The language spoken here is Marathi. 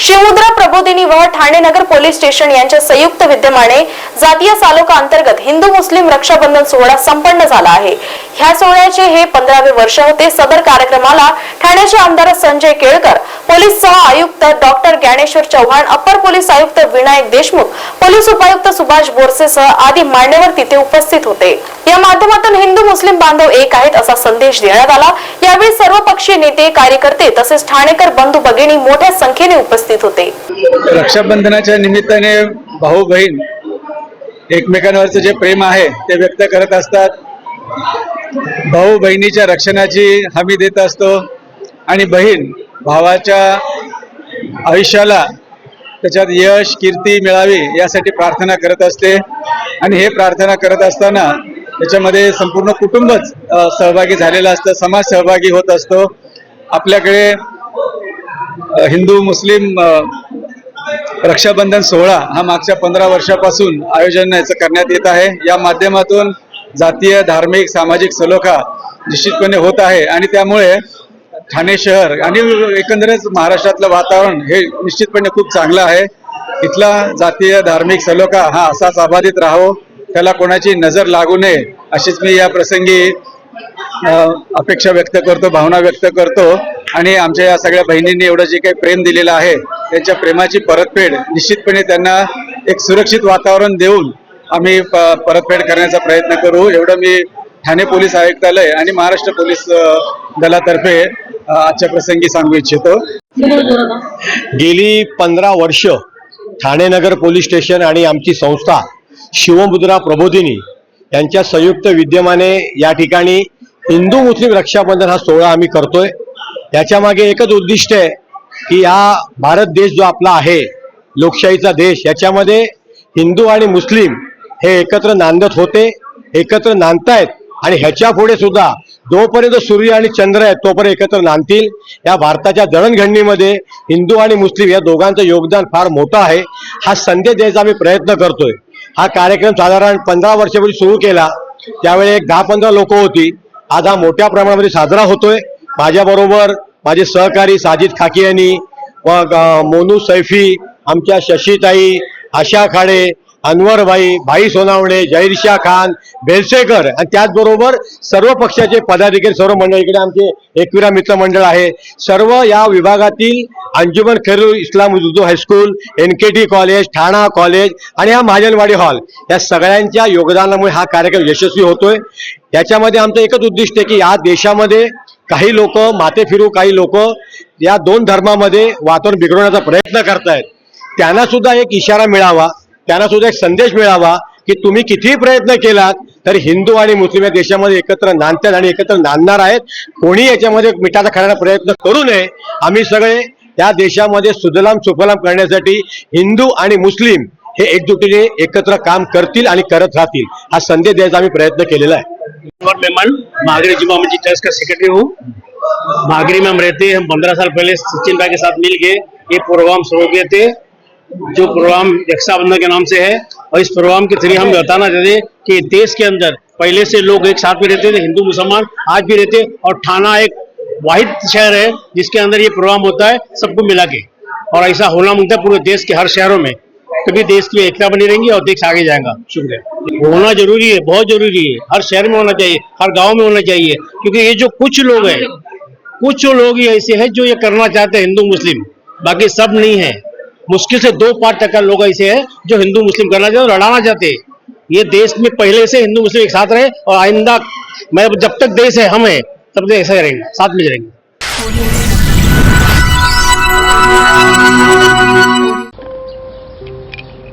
शिवमुद्रा प्रबोधिनी व ठाणे नगर पोलीस स्टेशन यांच्या संयुक्त विद्यमाने जातीय सालोका अंतर्गत हिंदू मुस्लिम रक्षाबंधन सोहळा संपन्न झाला आहे. ह्या सोहळ्याचे हे पंधरावे वर्ष होते. सदर कार्यक्रमाला ठाण्याचे आमदार संजय केळकर पोलीस सह आयुक्त doctor Dnyaneshwar Chavan upper police आयुक्त विनायक देशमुख पोलीस उपायुक्त सुभाष बोरसेसह आदी मान्यवर तिथे उपस्थित होते. या माध्यमातून हिंदू मुस्लिम बांधव एक आहेत असा संदेश देण्यात आला. यावेळी सर्व पक्षीय नेते कार्यकर्ते तसेच ठाणेकर बंधू भगिनी मोठ्या संख्येने उपस्थित होते. रक्षाबंधनाच्या निमित्ताने भाऊ बहीण एकमेकांवरचं जे प्रेम आहे ते व्यक्त करत असतात. भाऊ बहिणीच्या रक्षणाची हमी देत असतो आणि बहीण भावाच्या आयुष्याला त्याच्यात यश कीर्ती मिळावी यासाठी प्रार्थना करत असते. आणि हे प्रार्थना करत असताना त्याच्यामध्ये संपूर्ण कुटुंबच सहभागी झालेलं असतं समाज सहभागी होत असतो. आपल्याकडे हिंदू मुस्लिम रक्षाबंधन सोहळा हा मागच्या पंधरा वर्षापासून आयोजन याचं करण्यात येत आहे. या माध्यमातून जातीय धार्मिक सामाजिक सलोखा निश्चितपणे होत आहे आणि त्यामुळे ठाणे शहर आणि एकंदरच महाराष्ट्रातलं वातावरण हे निश्चितपणे खूप चांगलं आहे. इथला जातीय धार्मिक सलोखा हा असाच अबाधित राहो. त्याला कोणाची नजर लागू नये अशीच मी या प्रसंगी अपेक्षा व्यक्त करतो भावना व्यक्त करतो. आणि आमच्या या सगळ्या बहिणींनी एवढं जे काही प्रेम दिलेलं आहे त्यांच्या प्रेमाची परतफेड निश्चितपणे त्यांना एक सुरक्षित वातावरण देऊन आम्ही परतफेड करण्याचा प्रयत्न करू. एवढं मी ठाणे पोलीस आयुक्तालय आणि महाराष्ट्र पोलीस दलातर्फे आजच्या प्रसंगी सांगू इच्छितो. गेली पंधरा वर्ष ठाणे नगर पोलीस स्टेशन आणि आमची संस्था शिवमुद्रा प्रबोधिनी यांच्या संयुक्त विद्यमाने या ठिकाणी हिंदू मुस्लिम रक्षाबंधन हा सोहळा आम्ही करतोय. याच्या मागे एकच उद्दिष्ट आहे की हा भारत देश जो आपला आहे लोकशाहीचा देश याच्यामध्ये हिंदू आणि मुस्लिम हे एकत्र नांदत होते एकत्र नांदतायत आणि ह्याच्या पुढे सुद्धा जोपर्यंत सूर्य आणि चंद्र आहेत तोपर्यंत एकत्र नांदतील. या भारताच्या जडणघडणीमध्ये हिंदू आणि मुस्लिम या दोघांचं योगदान फार मोठं आहे. हा संदेश द्यायचा आम्ही प्रयत्न करतोय. हा कार्यक्रम साधारण पंधरा वर्षापूर्वी सुरू केला. त्यावेळी एक दहा पंधरा लोक होती. आज हा मोठ्या प्रमाणामध्ये साजरा होतोय. माझ्याबरोबर माझे सहकारी साजिद खाकी यांनी व मोनू सैफी आमच्या शशीताई आशा खाडे अनवरभाई भाई सोनावणे जहीरशाह खान बेलसेकर आणि त्याचबरोबर सर्व पक्षाचे पदाधिकारी सर्व मंडळ इकडे आमचे एकविरा मित्र मंडळ आहे. सर्व या विभागातील Anjuman Kheru Islam Urdu high school N K T college Thana college आणि हा महाजनवाडी हॉल या सगळ्यांच्या योगदानामुळे हा कार्यक्रम यशस्वी होतोय. याच्यामध्ये आमचं एकच उद्दिष्ट आहे की या देशामध्ये काही लोक माते फिरू काही लोक या दोन धर्मामध्ये वातावरण बिघडवण्याचा प्रयत्न करतायत. त्यांना सुद्धा एक इशारा मिळावा त्यांना सुद्धा एक संदेश मिळावा की तुम्ही कितीही प्रयत्न केलात तरी हिंदू आणि मुस्लिम या देशामध्ये एकत्र नांदतात आणि एकत्र नांदणार आहेत. कोणी याच्यामध्ये मिठाचा खाण्याचा प्रयत्न करू नये. आम्ही सगळे या देशामध्ये सुजलाम सुफलाम करण्यासाठी हिंदू आणि मुस्लिम हे एकजुटीने एकत्र काम करतील आणि करत राहतील. हा संदेश द्यायचा आम्ही प्रयत्न केलेला आहे. मेमन मागरी जुमा मस्जिद ट्रस्ट का सेक्रेटरी हूँ। मागरी में हम रहते हैं, हम पंद्रह साल पहले सचिन भाई के साथ मिल के ये प्रोग्राम शुरू किए थे, जो प्रोग्राम रक्षाबंधन के नाम से है। और इस प्रोग्राम के ज़रिए हम बताना चाहते कि देश के अंदर पहले से लोग एक साथ में रहते थे, हिंदू, मुसलमान, आज भी रहते और थाना एक वाहिद शहर है, जिसके अंदर ये प्रोग्राम होता है, सबको मिला के। और ऐसा होना मिलता है पूरे देश के हर शहरों में। तभी देश की एकता बनी रहेंगी और देश आगे जाएगा। शुक्रिया। होना ज़रूरी है बहुत ज़रूरी है। हर शहर में होना चाहिए हर गाँव में होना चाहिए क्योंकि ये जो कुछ लोग हैं कुछ लोग ही ऐसे हैं जो ये करना चाहते हैं हिंदू मुस्लिम। बाकी सब नहीं है। मुश्किल से दो पाँच टक्का लोग ऐसे हैं जो हिंदू मुस्लिम करना चाहते हैं और लड़ाना चाहते हैं। ये देश में पहले से हिंदू मुस्लिम एक साथ रहे और आइंदा मैं जब तक देश है हम है तब तक ऐसा ही रहेंगे साथ में रहेंगे।